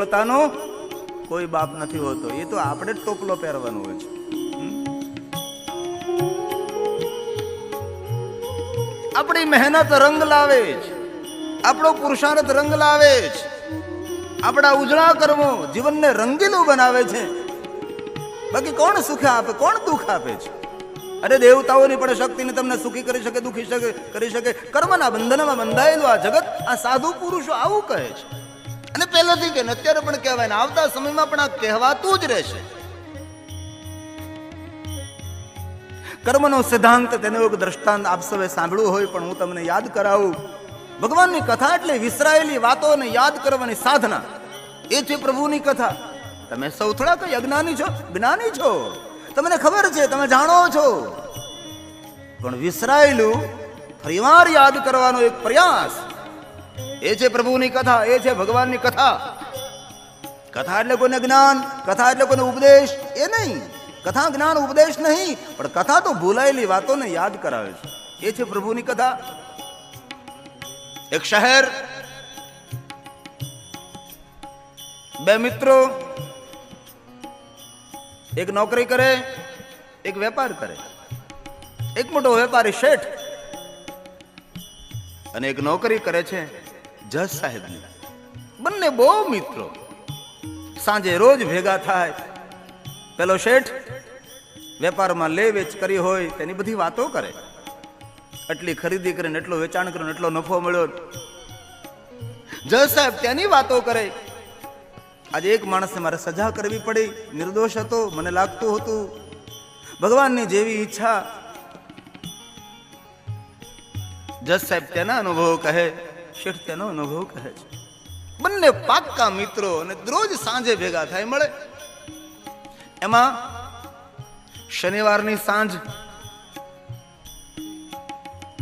પોતાનો કોઈ બાપ નથી હોતો. એ તો આપણે જ ટોપલો પહેરવાનો હોય છે. આપણી મહેનત રંગ લાવે છે. આપણો પુરુષાર્થ રંગ લાવે છે. આપણા ઉજળા કર્મો જીવનને રંગીલું બનાવે છે. બાકી કોણ સુખ આપે? કોણ દુઃખ આપે છે? અરે દેવતાઓની પણ શક્તિને તમને સુખી કરી શકે, દુખી શકે, કરી શકે. કર્મના બંધનમાં બંધાયેલું આ જગત, આ સાધુ પુરુષો આવું કહે છે. અને પહેલાથી કે અત્યારે પણ કહેવાય ને, આવતા સમયમાં પણ આ કહેવાતું જ રહેશે. કર્મનો સિદ્ધાંત, તેનો એક દ્રષ્ટાંત આપ સૌએ સાંભળ્યું હોય, પણ હું તમને યાદ કરાવું. ભગવાનની કથા એટલે વિસરાયેલી વાતોને યાદ કરવાની સાધના. એ છે પ્રભુની કથા. તમે સૌ થોડા કઈ અજ્ઞાની છો, જ્ઞાની છો. તમને ખબર છે, તમે જાણો છો. પણ વિસરાયેલું ફરીવાર યાદ કરવાનો એક પ્રયાસ. એ છે પ્રભુની કથા, એ છે ભગવાનની કથા. કથા એટલે કોઈને જ્ઞાન, કથા એટલે કોઈને ઉપદેશ, એ નહીં. કથા જ્ઞાન, ઉપદેશ નહીં, પણ કથા તો ભૂલાયેલી વાતોને યાદ કરાવે છે. એ છે પ્રભુની કથા. એક શહેર, બે મિત્રો, એક નોકરી કરે, એક વેપાર કરે. એક મોટો વેપારી શેઠ અને એક નોકરી કરે છે. જજ સાહેબની. બંને બહુ મિત્રો. સાંજે રોજ ભેગા થાય. પેલો શેઠ વેપારમાં લે વેચ કરી હોય, તેની બધી વાતો કરે. એટલી ખરીદી કરીને એટલો વેચાણ કર્યું એટલો નફો મળ્યો. જજ સાહેબ તેની વાતો કરે. આજે એક માણસને મારે સજા કરવી પડી. નિર્દોષ હતો, મને લાગતું હતું. ભગવાનની જેવી ઈચ્છા. જજ સાહેબ તેના અનુભવ કહે. શેઠ તેનો અનુભવ કહે છે. બંને પાક્કા મિત્રો અને રોજ સાંજે ભેગા થાય મળે. એમાં શનિવારની સાંજ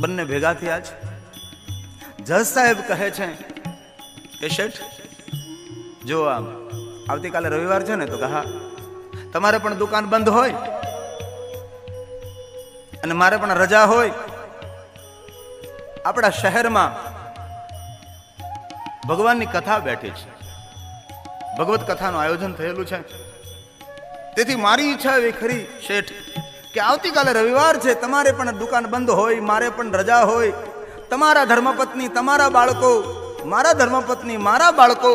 બંને ભેગા થયા છે. જજ સાહેબ કહે છે કે શેઠ, જો આમ, આવતીકાલે રવિવાર છે ને તો કહા, તમારે પણ દુકાન બંધ હોય અને મારે પણ રજા હોય. આપણા શહેરમાં ભગવાનની કથા બેઠી છે. ભગવત કથાનું આયોજન થયેલું છે. તેથી મારી ઈચ્છા એવી ખરી શેઠ કે આવતીકાલે રવિવાર છે, તમારે પણ દુકાન બંધ હોય, મારે પણ રજા હોય. તમારા ધર્મપત્ની, તમારા બાળકો, મારા ધર્મપત્ની, મારા બાળકો,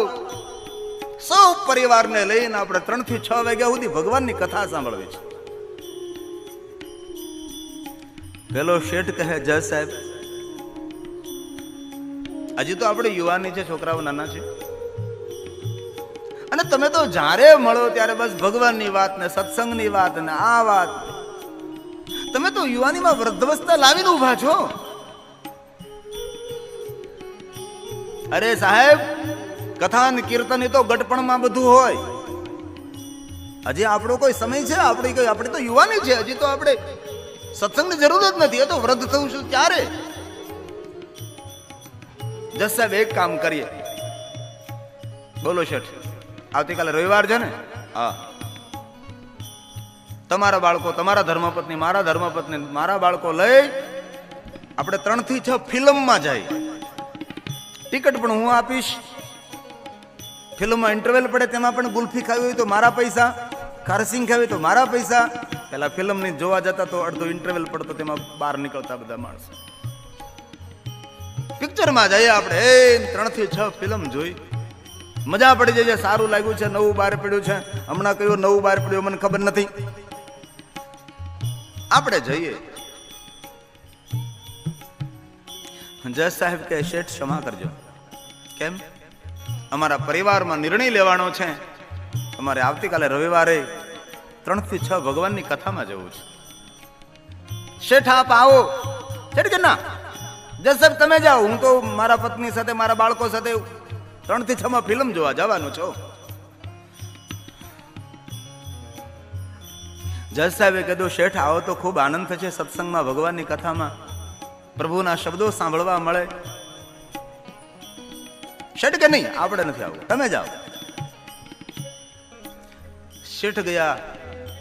સૌ પરિવારને લઈને આપણે ત્રણથી છ વાગ્યા સુધી ભગવાનની કથા સાંભળવી છે. પેલો શેઠ કહે, જય સાહેબ હજી તો આપણે યુવાની છે, છોકરાઓ નાના છે. અને તમે તો જ્યારે મળો ત્યારે બસ ભગવાનની વાત ને સત્સંગની વાત ને આ વાત. તમે તો યુવાનીમાં વૃદ્ધવસ્થા લાવીને ઊભા છો. અરે સાહેબ કથા ને કીર્તન તો ગટપણમાં બધું હોય. હજી આપણો કોઈ સમય છે? આપણી કોઈ આપણી તો યુવાની છે. હજી તો આપણે સત્સંગની જરૂર જ નથી. એ તો વૃદ્ધ થવું છું ત્યારે. જસ સાહેબ એક કામ કરીએ. બોલો શેઠ આવતીકાલે રવિવાર છે ને? હા. તમારા બાળકો તમારા ધર્મપત્ની મારા ધર્મપત્ની મારા બાળકો લઈ આપણે ત્રણથી છ ફિલ્મમાં જાય ટિકિટ પણ હું આપીશ. ફિલ્મમાં ઇન્ટરવેલ પડે તેમાં પણ ગુલ્ફી ખાવી હોય તો મારા પૈસા ખારસિંગ ખાવી તો મારા પૈસા. પેલા ફિલ્મની જોવા જતા તો અડધો ઇન્ટરવેલ પડતો તેમાં બહાર નીકળતા બધા માણસો. પિક્ચરમાં જઈએ આપણે. એ ત્રણથી છ ફિલ્મ જોઈ. મજા પડી છે, સારું લાગ્યું છે, નવું બહાર પડ્યું છે. હમણાં કયું નવું બહાર પડ્યું મને ખબર નથી. આપણે જઈએ. જજ સાહેબ કે શેઠ, ક્ષમા કરજો. કેમ? અમારા પરિવારમાં નિર્ણય લેવાનો છે. અમારે આવતીકાલે રવિવારે ત્રણથી છ ભગવાનની કથામાં જવું છે. શેઠ, આપ આવો. શેઠ કે ના સાહેબ, તમે જાઓ. હું તો મારા પત્ની સાથે, મારા બાળકો સાથે ત્રણથી છ માં ફિલ્મ જોવા જવાનું છો. જજ કીધું, શેઠ, આવો તો ખૂબ આનંદ થશે સત્સંગમાં, ભગવાનની કથામાં. પ્રભુના શબ્દો સાંભળવા મળે. શેઠ કે નહીં? આપણે નથી આવું તમે જાઓ. શેઠ ગયા,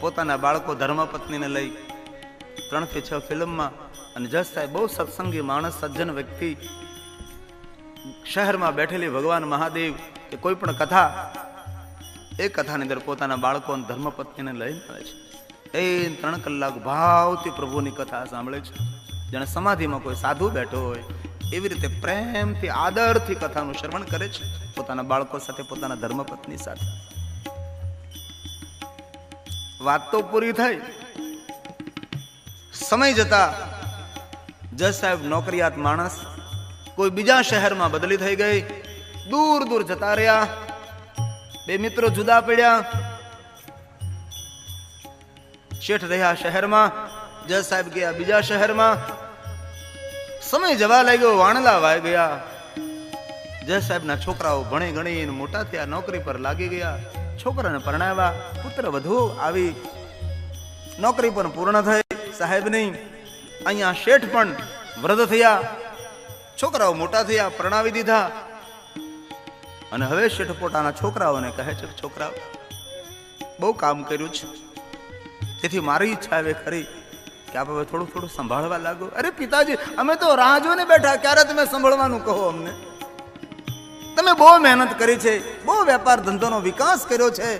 પોતાના બાળકો ધર્મપત્નીને લઈ ત્રણથી છ ફિલ્મમાં અને જસ સાહેબ, બહુ સત્સંગી માણસ, સજ્જન વ્યક્તિ. શહેરમાં બેઠેલી ભગવાન મહાદેવ કે કોઈ પણ કથા, એ કથાની અંદર પોતાના બાળકો અને ધર્મપત્નીને લઈને આવે છે. એ ત્રણ કલાક ભાવથી પ્રભુની કથા સાંભળે છે. જેને સમાધિમાં કોઈ સાધુ બેઠો હોય, એવી રીતે પ્રેમથી, આદરથી કથાનું શ્રવણ કરે છે પોતાના બાળકો સાથે, પોતાના ધર્મપત્ની સાથે. વાત તો પૂરી થઈ. સમય જતા જજ સાહેબ નોકરિયાત માણસ કોઈ બીજા શહેરમાં બદલી થઈ ગઈ. દૂર દૂર જતા રહ્યા. બે મિત્રો જુદા પડ્યા. શેઠ રહ્યા શહેરમાં. જજ સાહેબ ગયા બીજા શહેરમાં. સમય જવા લાગ્યો, વાણલા વાય ગયા. જજ સાહેબના છોકરાઓ ભણી ગણી મોટા થયા, નોકરી પર લાગી ગયા. છોકરાને પરણાવ્યા. પુત્ર વધુ આવી. નોકરી પણ પૂર્ણ થઈ. સાહેબની અહીંયા શેઠ પણ વૃદ્ધ થયા, છોકરાઓ મોટા થયા, પ્રણાવી દીધા. અને હવે શેઠ પોતાના છોકરાઓને કહે છે છોકરાઓ, બહુ કામ કર્યું છે. તેથી મારી ઈચ્છા હવે ખરી કે આપ હવે થોડું થોડું સંભાળવા લાગો. અરે પિતાજી, અમે તો રાહ જોઈને બેઠા, ક્યારે તમે સંભાળવાનું કહો અમને? તમે બહુ મહેનત કરી છે, બહુ વેપાર ધંધોનો વિકાસ કર્યો છે.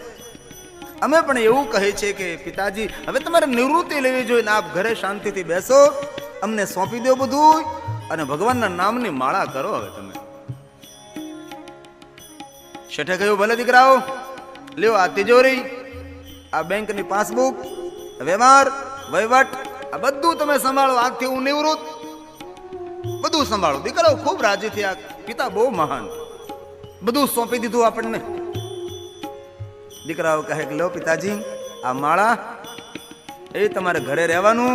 અમે પણ એવું કહે છે કે, પિતાજી, હવે તમારે નિવૃત્તિ લેવી જોઈએ આપ ઘરે શાંતિથી બેસો, અમને સોંપી દો બધું અને ભગવાનના નામની માળા કરો હવે તમે. શેઠે કહ્યું, ભલે દીકરાઓ, લ્યો આ તિજોરી, આ બેંકની પાસબુક, વ્યવહાર, વહીવટ, આ બધું તમે સંભાળો આજથી હું નિવૃત્ત. બધું સંભાળો. દીકરાઓ ખૂબ રાજી થયા પિતા બહુ મહાન. બધું સોંપી દીધું આપણને. દીકરાઓ કહે કે, લો પિતાજી, આ માળા એ તમારે ઘરે રહેવાનું.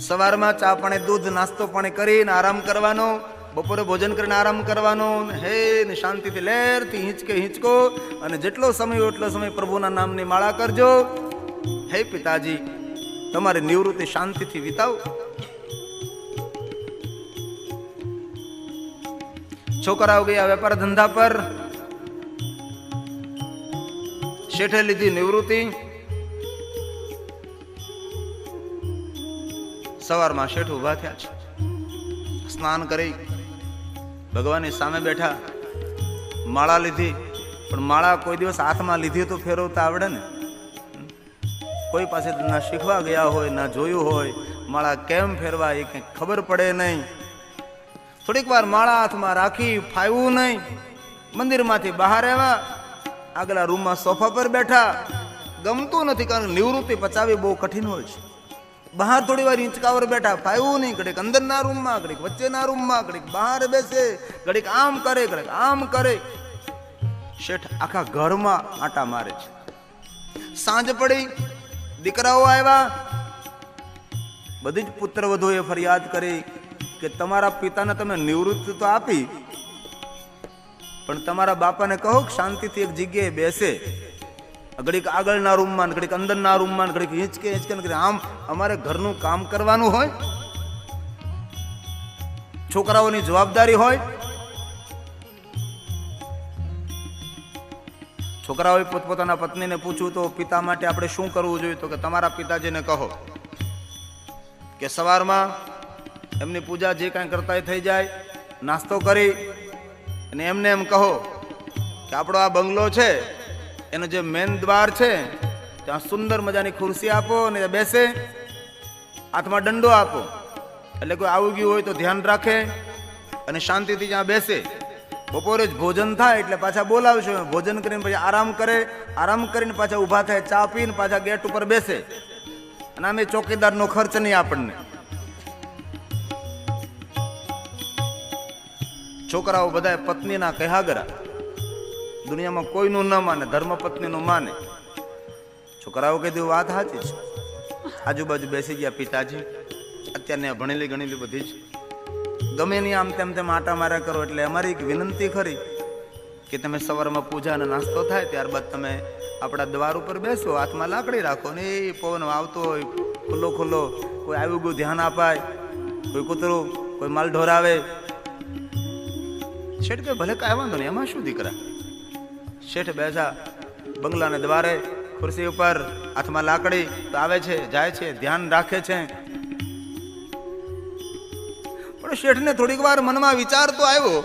સવારમાં ચા પાણી, દૂધ, નાસ્તો પાણી કરીને આરામ કરવાનો, બપોરે ભોજન કરીને આરામ કરવાનો હે, ને શાંતિથી લહેરથી હિંચકે હિંચકો અને જેટલો સમય એટલો સમય પ્રભુના નામની માળા કરજો. હે પિતાજી, તમારી નિવૃત્તિ શાંતિથી વિતાવો. છોકરાઓ ગયા વેપાર ધંધા પર. શેઠે લીધી નિવૃત્તિ. સવારમાં શેઠ ઊભા થયા છે. સ્નાન કરી. ભગવાનની સામે બેઠા. માળા લીધી. પણ માળા કોઈ દિવસ હાથમાં લીધી તો ફેરવતા આવડે ને? કોઈ પાસે ના શીખવા ગયા હોય, ના જોયું હોય. માળા કેમ ફેરવા એ કંઈ ખબર પડે નહીં. થોડીક વાર માળા હાથમાં રાખી, ફાવ્યું નહીં. મંદિરમાંથી બહાર આવ્યા. આગલા રૂમમાં સોફા પર બેઠા. ગમતું નથી કારણ નિવૃત્તિ પચાવી બહુ કઠિન હોય છે. બહાર થોડી વાર ઇંચકાવર બેઠા, ફાયવું નહીં. ઘડીક અંદરના રૂમમાં, ઘડીક વચ્ચેના રૂમમાં, ઘડીક બહાર બેસે, ઘડીક આમ કરે, ઘડીક આમ કરે. શેઠ આખા ઘરમાં આટા મારે છે. સાંજ પડી, દીકરાઓ આવ્યા. બધી જ પુત્ર વધુએ ફરિયાદ કરી કે તમારા પિતાને તમે નિવૃત્તિ તો આપી પણ તમારા બાપાને કહો કે શાંતિથી એક જગ્યાએ બેસે. ઘડીક આગળના રૂમમાં ઘડીક અંદરના રૂમમાં ઘડીક હિંચકે હિંચકે આમ, અમારે ઘરનું કામ કરવાનું હોય? છોકરાઓની જવાબદારી હોય? છોકરાઓએ પોતપોતાના પત્નીને પૂછ્યું તો, પિતા માટે આપણે શું કરવું જોઈએ? તો કે, તમારા પિતાજીને કહો કે સવારમાં એમની પૂજા જે કાંઈ કરતા થઈ જાય, નાસ્તો કરી અને એમને એમ કહો કે આપણો આ બંગલો છે, એનો જે મેન દ્વાર છે, ત્યાં સુંદર મજાની ખુરશી આપો અને બેસે, હાથમાં દંડો આપો. એટલે કોઈ આવું ગયું હોય તો ધ્યાન રાખે અને શાંતિથી જ્યાં બેસે. બપોરે જ ભોજન થાય એટલે પાછા બોલાવશો, ભોજન કરીને પછી આરામ કરે, આરામ કરીને પાછા ઊભા થાય, ચા પીને પાછા ગેટ ઉપર બેસે. અને આમે ચોકીદારનો ખર્ચ નહીં આપણને. છોકરાઓ બધા પત્નીના કહાગરા દુનિયામાં કોઈનું ન માને ધર્મ પત્નીનું માને. છોકરાઓ કીધું, વાત સાચી છે. આજુબાજુ બેસી ગયા પિતાજી. અત્યારને ભણેલી ગણેલી બધી જ. ગમે નહીં આમ તેમ તેમ આટા માર્યા કરો, એટલે અમારી એક વિનંતી ખરી કે તમે સવારમાં પૂજા અને નાસ્તો થાય, ત્યારબાદ તમે આપણા દ્વાર ઉપર બેસો, હાથમાં લાકડી રાખો ને એ પવન આવતો હોય, ખુલ્લો ખુલ્લો, કોઈ આવ્યું ગયું ધ્યાન અપાય, કોઈ કૂતરું, કોઈ માલ ઢોરાવે શેઠ કે ભલે કાંઈ વાંધો નહીં, એમાં શું દીકરા? શેઠ બેસા બંગલાને દ્વારે, ખુરશી ઉપર હાથમાં લાકડી તો આવે છે, જાય છે, ધ્યાન રાખે છે. પણ શેઠને થોડીક વાર મનમાં વિચાર તો આવ્યો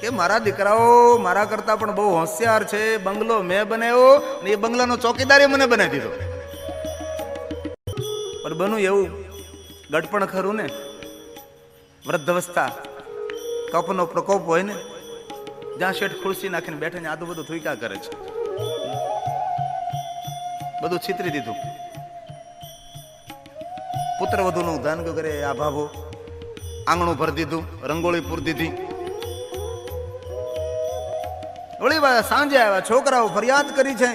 કે મારા દીકરાઓ મારા કરતા પણ બહુ હોશિયાર છે, બંગલો મેં બનાવ્યો ને એ બંગલાનો ચોકીદારે મને બનાવી દીધો. પણ બનું એવું ગડપણ ખરું ને? વૃદ્ધવસ્થા. કપનો પ્રકોપ હોય ને, જ્યાં શેઠ ખુરશી નાખીને બેઠે ને આદુ બધું થુઈકા કરે છે. બધું છીતરી દીધું. પુત્ર વધુનું ધન કરે આ ભાભો આંગણું ભરી દીધું, રંગોળી પૂરી દીધી. વળી સાંજે આવ્યા, છોકરાઓ ફરિયાદ કરી છે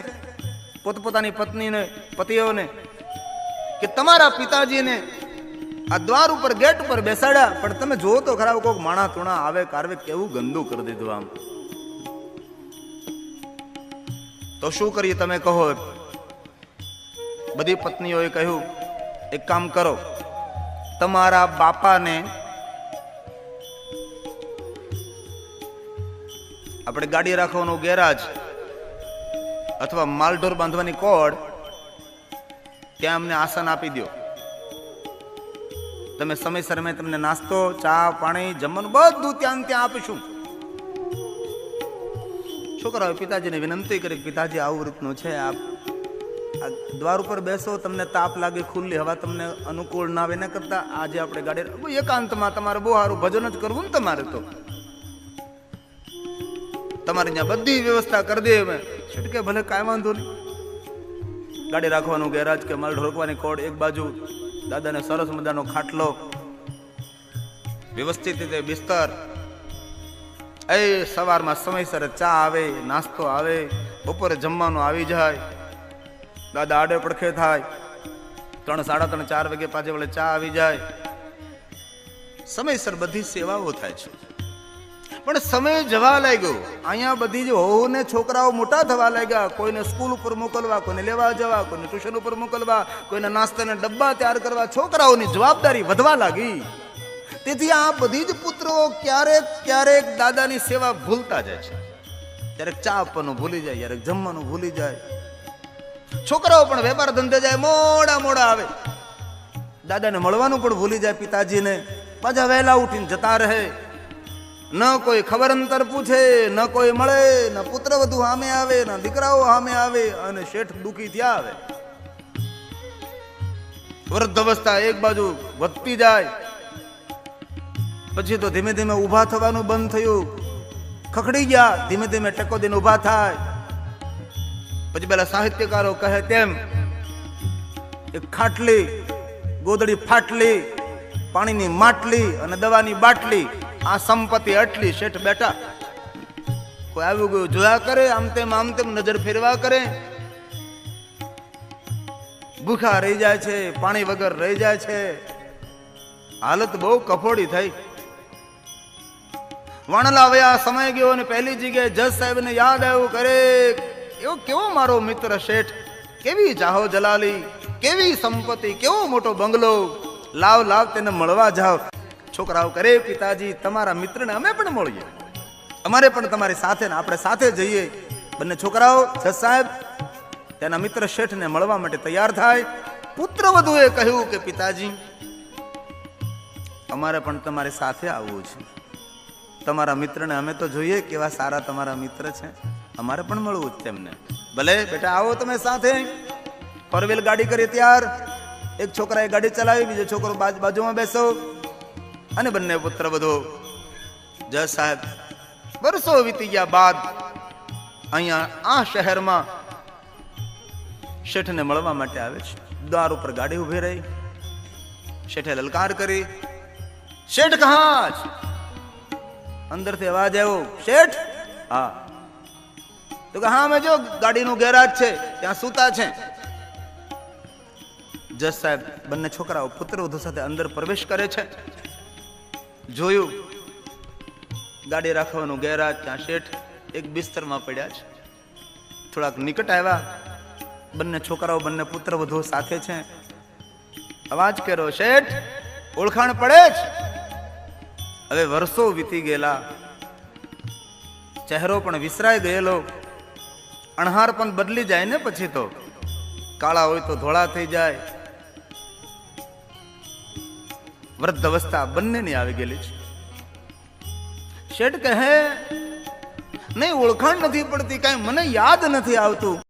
પોતપોતાની પત્નીને, પતિઓને, કે તમારા પિતાજીને આ દ્વાર ઉપર ગેટ ઉપર બેસાડ્યા. પણ તમે જોવો તો ખરા કોઈક માણા તુણા આવે, કારવે કેવું ગંદુ કરી દીધું આમ. તો શું કરીએ તમે કહો બધી પત્નીઓએ કહ્યું, એક કામ કરો, તમારા બાપાને આપણે ગાડી રાખવાનું ગેરાજ અથવા માલઢોર બાંધવાની કોડ ત્યાં અમને આસન આપી દો તમે સમયસર મેં તમને નાસ્તો, ચા, પાણી, જમવાનું બધું ત્યાં ત્યાં આપીશું. છોકરાઓ, પિતાજીને વિનંતી કરી પિતાજી આવું રીતનું છે, આપ આ દ્વાર ઉપર બેસો, તમને તાપ લાગે, ખુલ્લી હવા તમને અનુકૂળ ના આવે. એના કરતા આજે આપણે ગાડી એકાંતમાં તમારે બહુ સારું ભજન જ કરવું ને તમારે તો. તમારે ત્યાં બધી વ્યવસ્થા કરી દે અમે. છૂટકે ભલે કાંઈ વાંધો નહીં. ગાડી રાખવાનું ગેરાજ કે માલ ઢોકવાની કોડ એક બાજુ દાદાને સરસ મજાનો ખાટલો, વ્યવસ્થિત રીતે બિસ્તર. એ સવારમાં સમયસર ચા આવે, નાસ્તો આવે, બપોરે જમવાનું આવી જાય. દાદા આડે પડખે થાય. ત્રણ, સાડા ત્રણ, ચાર વાગે પાછે વળે ચા આવી જાય. સમયસર બધી સેવાઓ થાય છે. પણ સમય જવા લાગ્યો. અહીંયા બધી જ હોવ ને છોકરાઓ મોટા થવા લાગ્યા. કોઈને સ્કૂલ ઉપર મોકલવા, કોઈને લેવા જવા, કોઈને ટ્યુશન ઉપર મોકલવા, કોઈને નાસ્તાના ડબ્બા તૈયાર કરવા. છોકરાઓની જવાબદારી વધવા લાગી. તેથી આ બધી જ પુત્રો ક્યારેક ક્યારેક દાદાની સેવા ભૂલતા જાય છે. ક્યારેક ચા આપવાનું ભૂલી જાય, ક્યારેક જમવાનું ભૂલી જાય. છોકરાઓ પણ વેપાર ધંધે જાય, મોડા મોડા આવે. દાદાને મળવાનું પણ ભૂલી જાય પિતાજીને. પાછા વહેલા ઉઠીને જતા રહે. ન કોઈ ખબર અંતર પૂછે, ન કોઈ મળે, ન પુત્ર વધુ સામે આવે, ન દીકરાઓ સામે આવે અને શેઠ દુખી થયા આવે. વૃદ્ધ અવસ્થા એક બાજુ વધતી જાય, પછી તો ધીમે ધીમે ઊભા થવાનું બંધ થયું. ખખડી ગયા, ધીમે ધીમે ટેકો દિન ઊભા થાય. પછી પેલા સાહિત્યકારો કહે તેમ એક ખાટલી, ગોદડી ફાટલી, પાણીની માટલી અને દવાની બાટલી આ સંપત્તિ આટલી શેઠ બેઠા કોઈ આવ્યું ગયું જોયા કરે, આમ તેમ આમ તેમ, નજર ફેરવા કરે. ભૂખા રહી જાય છે, પાણી વગર રહી જાય છે. હાલત બહુ કફોડી થઈ. વણલા વયા સમય ગયો અને પહેલી જગ્યાએ જજ સાહેબને યાદ આવ્યું કરે એવો કેવો મારો મિત્ર શેઠ? કેવી જાહો જલાલી? કેવી સંપત્તિ? કેવો મોટો બંગલો? લાવ લાવ તેને મળવા જાઓ છોકરાઓ કરે પિતાજી, તમારા મિત્રને અમે પણ મળીએ. અમારે પણ તમારી સાથે ને આપણે સાથે જઈએ. બંને છોકરાઓ, જજ સાહેબ, તેના મિત્ર શેઠને મળવા માટે તૈયાર થાય. પુત્ર વધુએ કહ્યું કે, પિતાજી, અમારે પણ તમારી સાથે આવવું છે. તમારા મિત્રને અમે તો જોઈએ કેવા સારા તમારા મિત્ર છે. અમારે પણ મળવું જ તેમને. ભલે, બેટા, આવો તમે સાથે. ફોર વ્હીલ ગાડી કરી ત્યાર. એક છોકરાએ ગાડી ચલાવી, બીજો છોકરો બાજુ બાજુમાં બેસો. અને બંને પુત્ર બધો જજ સાહેબ વર્ષો વીતી ગયા બાદ અહીંયા આ શહેરમાં શેઠને મળવા માટે આવે છે. દ્વાર ઉપર ગાડી ઊભી રહી. શેઠે લલકાર કરી. શેઠ કહા અંદરથી અવાજ આવ્યો, શેઠ! હા. તો કે, હા, મેં જો, ગાડીનું ગેરાજ છે, ત્યાં સૂતા છે. જજ સાહેબ, બંને છોકરાઓ પુત્ર વધુ સાથે અંદર પ્રવેશ કરે છે. જોયું. ગાડી રાખવાનું ગેરાજ, ત્યાં શેઠ એક બિસ્તરમાં પડ્યા છે. થોડાક નિકટ આવ્યા. બંને છોકરાઓ, બંને પુત્ર વધુ સાથે છે. અવાજ કર્યો, શેઠ, ઓળખાણ પડે જ. હવે વર્ષો વીતી ગયેલા. ચહેરો પણ વિસરાઈ ગયેલો. અણહાર પણ બદલી જાય ને પછી તો. કાળા હોય તો ધોળા થઈ જાય. વૃદ્ધ અવસ્થા બંનેની આવી ગયેલી છે. શેઠ કહે નહીં ઓળખાણ નથી પડતી, કાંઈ મને યાદ નથી આવતું.